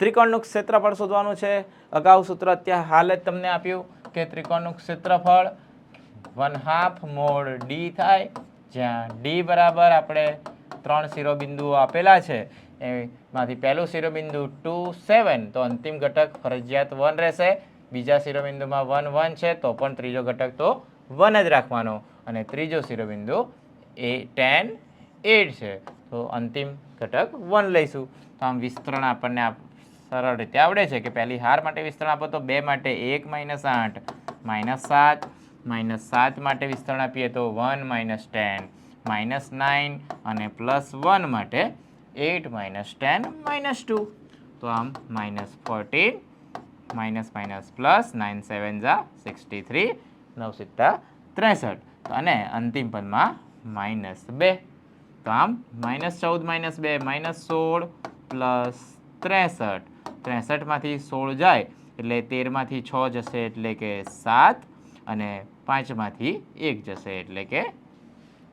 ત્રિકોણનું ક્ષેત્રફળ શોધવાનું છે. અગાઉ સૂત્ર અત્યારે હાલ જ તમને આપ્યું કે ત્રિકોણનું ક્ષેત્રફળ વન હાફ મોડ ડી થાય, જ્યાં ડી બરાબર આપણે ત્રણ શિરોબિંદુઓ આપેલા છે. એમાંથી પહેલું શિરોબિંદુ ટુ સેવન તો અંતિમ ઘટક ફરજિયાત વન રહેશે. બીજા શિરોબિંદુમાં વન વન છે, તો પણ ત્રીજો ઘટક તો વન જ રાખવાનો. અને ત્રીજો શિરોબિંદુ એ ટેન એટ છે. તો અંતિમ ઘટક વન લઈશું. તો આમ વિસ્તરણ આપણને આપ- સરળ રીતે. આવડે છે કે પહેલી હાર માટે વિસ્તરણ આપો તો બે માટે એક માઇનસ આઠ, માઇનસ સાત માઇનસ સાત માટે વિસ્તરણ આપીએ તો one minus ten, minus nine અને પ્લસ વન માટે eight minus ten, minus two. તો આમ minus fourteen, minus minus plus nine seven Jha sixty three, નવ સિત્તા ત્રેસઠ. અને અંતિમ પદમાં માઇનસ બે. તો આમ માઇનસ ચૌદ, માઇનસ બે, માઇનસ સોળ, પ્લસ ત્રેસઠ. ત્રેસઠમાંથી સોળ જાય, એટલે તેરમાંથી છ જશે એટલે કે સાત અને પાંચમાંથી એક જશે એટલે કે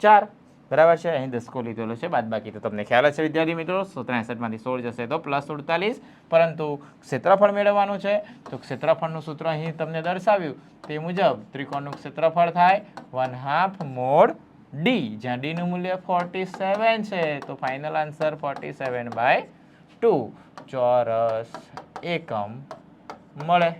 ચાર. બરાબર છે? અહીં દસકો લીધેલો છે. બાદ બાકી તો તમને ખ્યાલ છે વિદ્યાર્થી મિત્રો ત્રેસઠમાંથી સોળ જશે તો પ્લસ સુડતાલીસ. પરંતુ ક્ષેત્રફળ મેળવવાનું છે. તો ક્ષેત્રફળનું સૂત્ર અહીં તમને દર્શાવ્યું. તે મુજબ ત્રિકોણનું ક્ષેત્રફળ થાય વન હાફ મોડ ડી જ્યાં ડીનું મૂલ્ય ફોર્ટી સેવન છે. તો final answer forty seven by two ચોરસ એકમ. મળે.